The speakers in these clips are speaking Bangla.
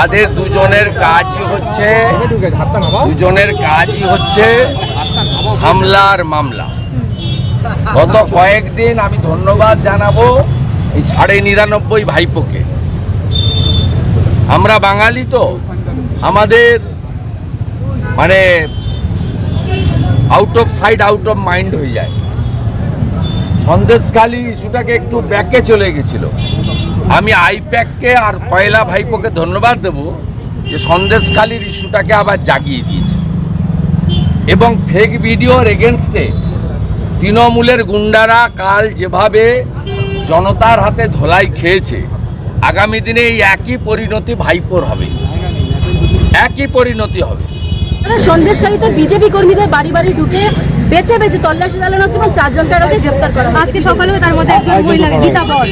তাদের দুজনের কাজই হচ্ছে, দুজনের কাজই হচ্ছে হামলার মামলা। গত কয়েকদিন আমি ধন্যবাদ জানাব এই সাড়ে নিরানব্বই ভাইপোকে। আমরা বাঙালি তো, আমাদের মানে out of sight out of mind হয়ে যায়। সন্দেশখালী ইস্যুটাকে একটু ব্যাকে চলে গেছিল। আমি আইপ্যাককে আর কয়লা ভাইপোকে ধন্যবাদ দেব যে সন্দেশখালীর ইস্যুটাকে আবার জাগিয়ে দিয়েছে। এবং ফেক ভিডিওর এগেনস্টে তৃণমূলের গুন্ডারা কাল যেভাবে জনতার হাতে ধোলাই খেয়েছে, আগামী দিনে এই একই পরিণতি ভাইপোর হবে। একই পরিণতি হবে। সন্দেশকারীতে বিজেপি কর্মীদের বাড়ি বাড়ি ঢুকে বেছে বেছে তল্লাশি চালানো হচ্ছে এবং চারজন তারাকে গ্রেপ্তার করা হয়েছে। আজকে সকালেও তার মধ্যে একজন মহিলা গীতা বল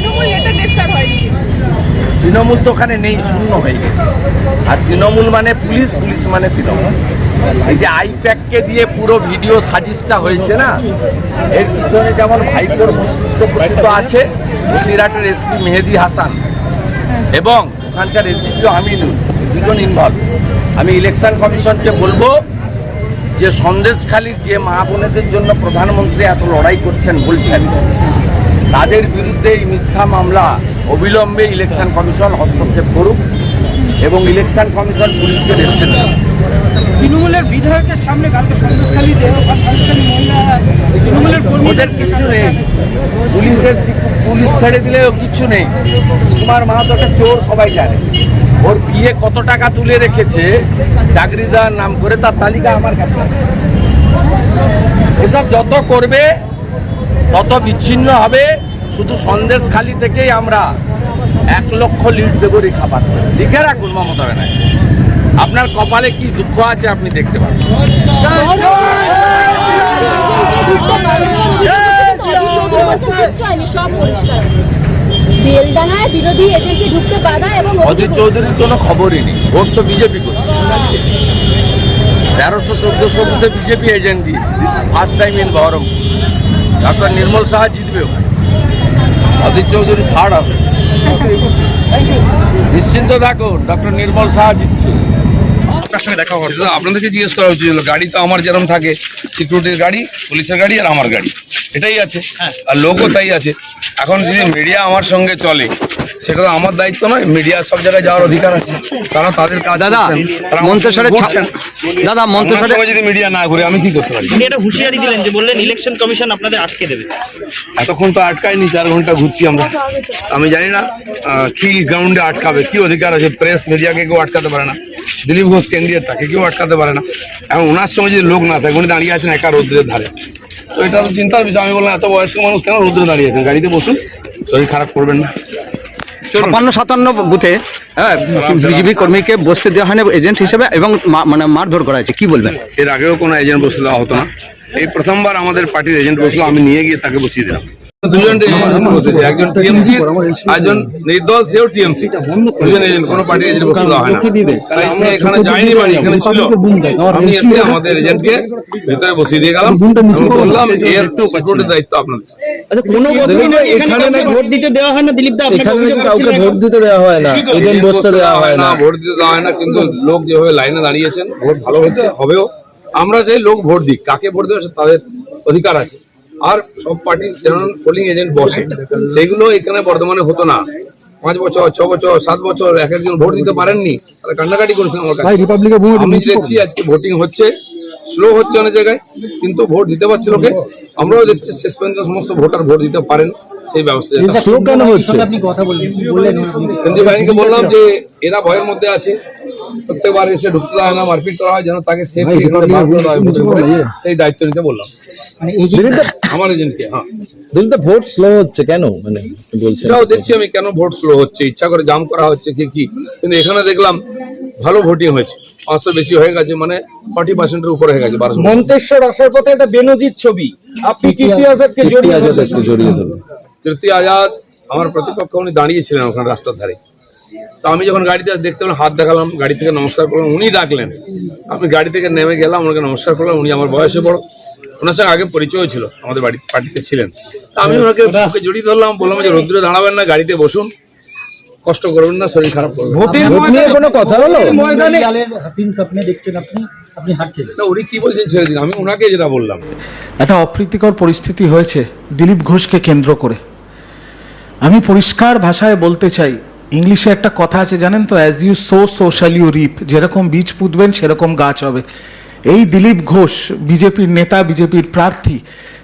তৃণমূল তো ওখানে নেই শূন্য হয়ে গেছে। আর তৃণমূল মানে পুলিশ পুলিশ মানে তৃণমূল। এই যে আইপ্যাককে দিয়ে পুরো ভিডিও সাজিশটা হয়েছে না এর পিছনে যেমন ভাইপোর মস্তিষ্ক প্রসিদ্ধ আছে বসিরহাটের এসপি মেহেদি হাসান এবং ওখানকার এসডিপিও আমিনুল দুজন ইনভলভ আমি ইলেকশন কমিশনকে বলব যে সন্দেশখালীর যে মা বোনেদের জন্য প্রধানমন্ত্রী এত লড়াই করছেন বলছেন, তাদের বিরুদ্ধে এই মিথ্যা মামলা অবিলম্বে ইলেকশন কমিশন হস্তক্ষেপ করুক এবং ইলেকশন কমিশন পুলিশকে রেস্টে দেবে তৃণমূলের বিধায়কের সামনে কালকে সন্দেশখালীতে তৃণমূলের কর্মীদের কিছু নেই। পুলিশের পুলিশ ছেড়ে দিলেও কিছু নেই। তোমার মা তো একটা চোর সবাই জানে। ওর বিয়ে কত টাকা তুলে রেখেছে, চাকরি দেওয়ার নাম করে তার তালিকা আমার কাছে। এসব যত করবে, তত বিচ্ছিন্ন হবে। শুধু সন্দেশ খালি থেকেই আমরা এক লক্ষ লিড দেবো রেখা পাত্র লিখে রাখুন মমতা ব্যানার্জি। আপনার কপালে কি দুঃখ আছে আপনি দেখতে পাবেন। বিরোধী ঢুকতে বাধা এবং অজিত চৌধুরীর কোনো খবরই নেই। ভোট তো বিজেপি করছে। তেরোশো চোদ্দোশো মধ্যে বিজেপি এজেন্ট দিয়েছে। First time in Baharampur doctor Nirmal Saha জিতবে ওখানে অজিত চৌধুরী থার্ড হবে। নিশ্চিন্ত থাকুন ডক্টর নির্মল সাহা জিতছে। আপনার সঙ্গে দেখা হলো সেটা আপনাদেরকে জিজ্ঞেস করা উচিত গাড়ি তো আমার যেরকম থাকে সিকিউরিটির গাড়ি পুলিশের গাড়ি আর আমার গাড়ি এটাই আছে। আর লোকও তাই আছে। এখন যদি মিডিয়া আমার সঙ্গে চলে সেটা তো আমার দায়িত্ব নয় মিডিয়া সব জায়গায় যাওয়ার অধিকার আছে। তারা তাদের কাজ দাদা ঘুরছেন। দাদা যদি মিডিয়া না ঘুরে আমি কি করতে পারি? একটা হুঁশিয়ারি দিলেন যে বললেন ইলেকশন কমিশন আপনাদের আটকে দেবে। এতক্ষণ তো আটকায়নি চার ঘণ্টা ঘুরছি আমরা। আমি জানি না কি গ্রাউন্ডে আটকাবে কি অধিকার আছে প্রেস মিডিয়াকে কেউ আটকাতে পারে না। দিলীপ ঘোষ কেন্দ্রীয় তাকে কেউ আটকাতে পারে না। এখন ওনার সঙ্গে যদি লোক না থাকে উনি দাঁড়িয়ে আছেন একা রৌদ্রের ধারে। তো এটা তো চিন্তার বিষয় আমি বললাম এত বয়স্ক মানুষ কেন রৌদ্রে দাঁড়িয়ে আছেন? গাড়িতে বসুন শরীর খারাপ করবেন না। ছাপ্পান্ন সাতান্ন বুথে হ্যাঁ বিজেপি কর্মীকে বসতে দেওয়া হয়নি এজেন্ট হিসেবে এবং মানে মারধর করা হয়েছে কি বলবেন? এর আগেও কোনো এজেন্ট বসে দেওয়া হতো না। এই প্রথমবার আমাদের পার্টির এজেন্ট বসল আমি নিয়ে গিয়ে তাকে বসিয়ে দিলাম। দুজন বসেছে একজন টিএমসি একজন নির্দল সেও টিএমসি। দুজন এজেন্ট কোনো পার্টির এজেন্ট বসে হয় না। তাই আমরা এখানে যাইনি বাড়ি এখানে ছিল। আমি এসে আমাদের এজেন্টকে ভেতরে বসিয়ে দিয়ে গেলাম। বললাম এর সিকিউরিটির দায়িত্ব আপনাদের। আচ্ছা কোনো বছরই না এখানে কাউকে ভোট দিতে দেওয়া হয় না দিলীপ দা আপনাকে কাউকে ভোট দিতে দেওয়া হয় না এজেন্ট বসতে দেওয়া হয় না ভোট দিতে দেওয়া হয় না কিন্তু লোক যেভাবে লাইনে দাঁড়িয়েছেন ভোট ভালো হচ্ছে হবেও। আমরা চাই লোক ভোট দিক কাকে ভোট দেবে তাদের অধিকার আছে। আর সব পার্টির যেমন পোলিং এজেন্ট বসে। সেগুলো এখানে বর্তমানে হতো না। পাঁচ বছর ছ বছর সাত বছর এক একজন ভোট দিতে পারেননি তারা কান্নাকাটি করেছেন আমার কাছে। আমি দেখছি আজকে ভোটিং হচ্ছে। স্লো হচ্ছে অনেক জায়গায় কিন্তু ভোট দিতে পারছে লোকে আমরাও দেখছি শেষ পর্যন্ত সমস্ত ভোটার ভোট দিতে পারেন সেই ব্যবস্থা কেন হচ্ছে? কেন্দ্রীয় বাহিনীকে বললাম যে এরা ভয়ের মধ্যে আছে। প্রত্যেকবার এসে ঢুকতে হয় না মারপিট করা হয় যেন তাকে সেফ সেই দায়িত্ব নিতে বললাম। আমার এজেন্টকে হ্যাঁ। ভোট স্লো হচ্ছে কেন? মানে দেখছি আমি কেন ভোট স্লো হচ্ছে ইচ্ছা করে জাম করা হচ্ছে কি কি। কিন্তু এখানে দেখলাম ভালো ভোটিং হয়েছে। পাঁচশো বেশি হয়ে গেছে মানে ফর্টি পার্সেন্টের উপরে হয়ে গেছে বারোশো মন্তেশ্বর আসার পথে একটা বেনজির ছবি। আপনি কীর্তি আজাদকে জড়িয়ে জড়িয়ে ধরুন কীর্তি আজাদ আমার প্রতিপক্ষ উনি দাঁড়িয়েছিলেন ওখানে রাস্তার ধারে। তো আমি যখন গাড়িতে দেখতে পেলাম হাত দেখালাম গাড়ি থেকে নমস্কার করলাম উনি ডাকলেন। আমি গাড়ি থেকে নেমে গেলাম ওনাকে নমস্কার করলাম উনি আমার বয়সে বড়। ওনার সঙ্গে আগে পরিচয় ছিল আমাদের বাড়ি পার্টিতে ছিলেন। তা আমি ওনাকে জড়িয়ে ধরলাম বললাম যে রৌদ্রে দাঁড়াবেন না গাড়িতে বসুন কষ্ট করবেন না শরীর খারাপ করবেন না। ভোট নিয়ে কোনো কথা হলো? ময়দানে হাসিন স্বপ্নে দেখছেন আপনি আপনি হারছিলেন না উনি কি বলছেন ছেড়ে দিন আমি ওনাকে যেটা বললাম। একটা অপ্রীতিকর পরিস্থিতি হয়েছে দিলীপ ঘোষকে কেন্দ্র করে। আমি পরিষ্কার ভাষায় বলতে চাই ইংলিশে একটা কথা আছে, জানেন তো as you sow so shall you reap যেরকম বীজ পুঁতবেন, সেরকম গাছ হবে। এই দিলীপ ঘোষ, বিজেপির নেতা, বিজেপির প্রার্থী,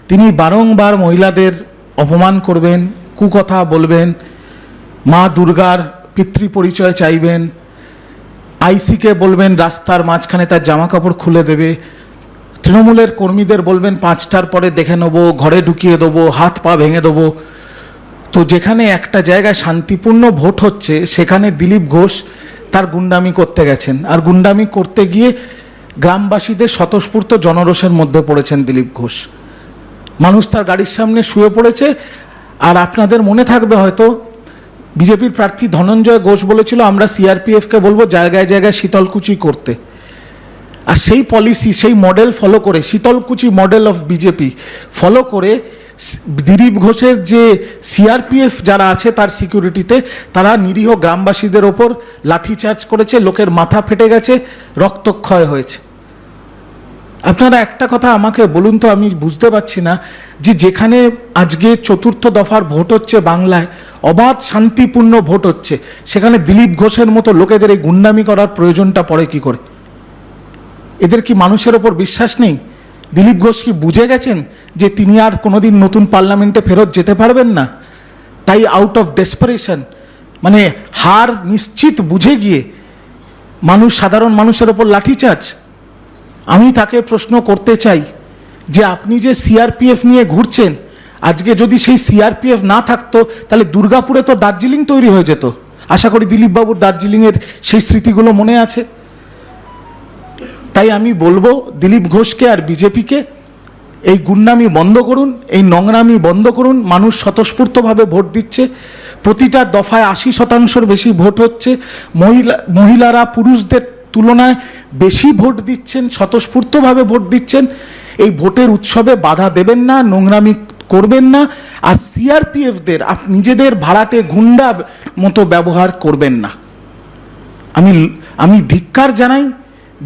তিনি বারংবার মহিলাদের অপমান করবেন, কুকথা বলবেন, মা দুর্গার পিতৃ পরিচয় চাইবেন, আইসিকে বলবেন, রাস্তার মাঝখানে তার জামা কাপড় খুলে দেবে, তৃণমূলের কর্মীদের বলবেন, পাঁচটার পরে দেখে নেব, ঘরে ঢুকিয়ে দেবো, হাত পা ভেঙে দেবো। তো যেখানে একটা জায়গায় শান্তিপূর্ণ ভোট হচ্ছে, সেখানে দিলীপ ঘোষ তার গুন্ডামি করতে গেছেন। আর গুন্ডামি করতে গিয়ে গ্রামবাসীদের স্বতঃস্ফূর্ত জনরোষের মধ্যে পড়েছেন দিলীপ ঘোষ। মানুষ তার গাড়ির সামনে শুয়ে পড়েছে। আর আপনাদের মনে থাকবে হয়তো, বিজেপির প্রার্থী ধনঞ্জয় ঘোষ বলেছিল, আমরা সিআরপিএফকে বলব জায়গায় জায়গায় শীতলকুচি করতে। আর সেই পলিসি সেই মডেল ফলো করে, Sitalkuchi model of BJP follow করে দিলীপ ঘোষের যে সিআরপিএফ যারা আছে তার সিকিউরিটিতে, তারা নিরীহ গ্রামবাসীদের ওপর লাঠিচার্জ করেছে, লোকের মাথা ফেটে গেছে, রক্তক্ষয় হয়েছে। আপনারা একটা কথা আমাকে বলুন তো, আমি বুঝতে পারছি না যে যেখানে আজকে চতুর্থ দফার ভোট হচ্ছে বাংলায়, অবাধ শান্তিপূর্ণ ভোট হচ্ছে, সেখানে দিলীপ ঘোষের মতো লোকেদের এই গুন্ডামি করার প্রয়োজনটা পড়ে কি করে? এদের কি মানুষের ওপর বিশ্বাস নেই? দিলীপ ঘোষ কি বুঝে গেছেন যে তিনি আর কোনোদিন নতুন পার্লামেন্টে ফেরত যেতে পারবেন না? তাই আউট অফ ডেসপারেশন মানে হার নিশ্চিত বুঝে গিয়ে মানুষ, সাধারণ মানুষের ওপর লাঠিচার্জ। আমি তাকে প্রশ্ন করতে চাই যে আপনি যে সিআরপিএফ নিয়ে ঘুরছেন, আজকে যদি সেই সিআরপিএফ না থাকতো, তাহলে দুর্গাপুরে তো দার্জিলিং তৈরি হয়ে যেত। আশা করি দিলীপবাবুর দার্জিলিংয়ের সেই স্মৃতিগুলো মনে আছে। তাই আমি বলব দিলীপ ঘোষকে আর বিজেপিকে, এই গুন্ডামি বন্ধ করুন, এই নোংরামি বন্ধ করুন। মানুষ স্বতঃস্ফূর্তভাবে ভোট দিচ্ছে। প্রতিটা দফায় আশি শতাংশের বেশি ভোট হচ্ছে। মহিলা মহিলারা পুরুষদের তুলনায় বেশি ভোট দিচ্ছেন, স্বতঃস্ফূর্তভাবে ভোট দিচ্ছেন। এই ভোটের উৎসবে বাধা দেবেন না, নোংরামি করবেন না। আর সিআরপিএফদের নিজেদের ভাড়াটে গুন্ডা মতো ব্যবহার করবেন না। আমি আমি ধিক্কার জানাই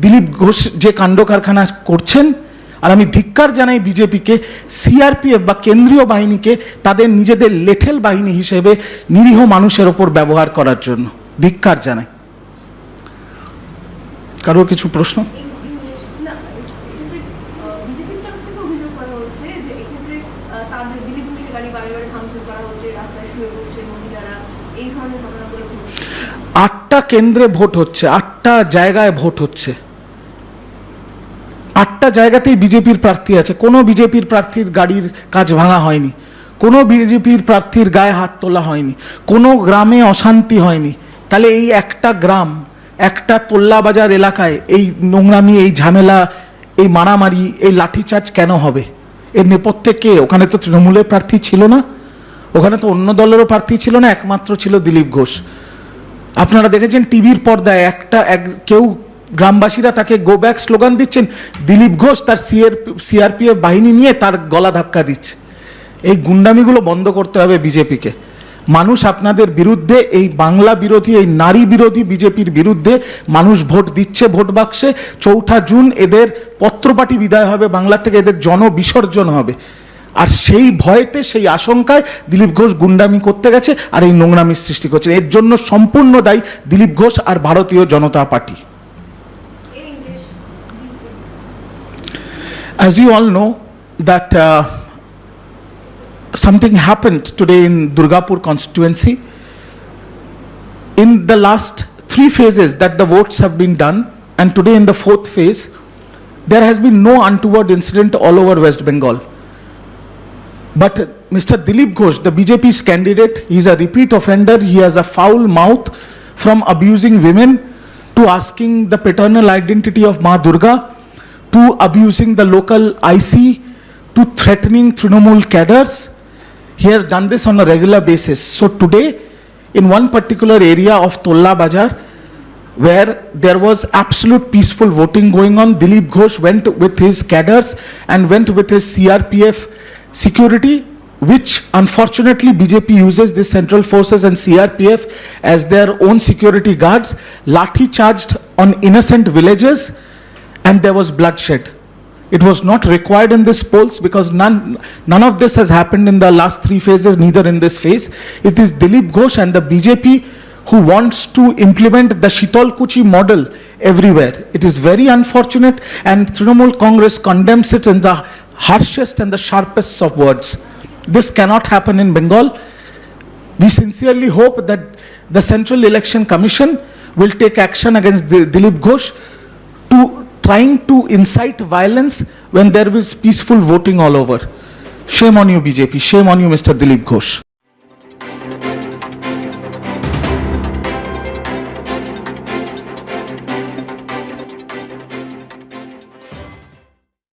দিলীপ ঘোষ যে কাণ্ড কারখানা করছেন আর আমি ধিক্কার জানাই বিজেপিকে সিআরপিএফ বা কেন্দ্রীয় বাহিনীকে তাদের নিজেদের লেঠেল বাহিনী হিসেবে নিরীহ মানুষের ওপর ব্যবহার করার জন্য। ধিক্কার জানাই। কারও কিছু প্রশ্ন? আটটা কেন্দ্রে ভোট হচ্ছে আটটা জায়গায় ভোট হচ্ছে। আটটা জায়গাতেই বিজেপির প্রার্থী আছে। কোনো বিজেপির প্রার্থীর গাড়ির কাজ ভাঙা হয়নি। কোনো বিজেপির প্রার্থীর গায়ে হাত তোলা হয়নি। কোনো গ্রামে অশান্তি হয়নি। তাহলে এই একটা গ্রাম, একটা তোল্লা বাজার এলাকায় এই নোংরামি, এই ঝামেলা, এই মারামারি, এই লাঠিচার্জ কেন হবে? এর নেপথ্যে কে? ওখানে তো তৃণমূলের প্রার্থী ছিল না। ওখানে তো অন্য দলেরও প্রার্থী ছিল না, একমাত্র ছিল দিলীপ ঘোষ। আপনারা দেখেছেন টিভির পর্দায় একটা, এক, কেউ গ্রামবাসীরা তাকে গো ব্যাক স্লোগান দিচ্ছেন। দিলীপ ঘোষ তার সিআর সিআরপিএফ বাহিনী নিয়ে তার গলা ধাক্কা দিচ্ছে। এই গুন্ডামিগুলো বন্ধ করতে হবে বিজেপিকে। মানুষ আপনাদের বিরুদ্ধে, এই বাংলা বিরোধী, এই নারী বিরোধী বিজেপির বিরুদ্ধে মানুষ ভোট দিচ্ছে ভোট বাক্সে। চৌঠা জুন এদের পত্রপাটি বিদায় হবে বাংলা থেকে এদের জনবিসর্জন হবে। আর সেই ভয়েতে, সেই আশঙ্কায় দিলীপ ঘোষ গুন্ডামি করতে গেছে আর এই নোংরামির সৃষ্টি করছে। এর জন্য সম্পূর্ণ দায়ী দিলীপ ঘোষ আর Bharatiya Janata Party. As you all know, that uh, something happened today in Durgapur constituency. In the last three phases that the votes have been done, and today in the fourth phase, there has been no untoward incident all over West Bengal. But Mr. Dilip Ghosh, the BJP's candidate, he is a repeat offender. He has a foul mouth from abusing women to asking the paternal identity of Ma Durga to abusing the local IC to threatening Trinamool cadres. He has done this on a regular basis. So today, in one particular area of Tolla Bajar, where there was absolute peaceful voting going on, Dilip Ghosh went with his cadres and went with his CRPF security which unfortunately BJP uses the central forces and CRPF as their own security guards, lathi charged on innocent villagers, and there was bloodshed. It was not required in this polls because none, none of this has happened in the last three phases, neither in this phase. It is Dilip Ghosh and the BJP who wants to implement the Shitol Kuchi model everywhere. It is very unfortunate and Trinamool Congress condemns it in the harshest and the sharpest of words. This cannot happen in Bengal. We sincerely hope that the Central Election Commission will take action against Dilip Ghosh trying to incite violence when there is peaceful voting all over. Shame on you, BJP. Shame on you, Mr. Dilip Ghosh.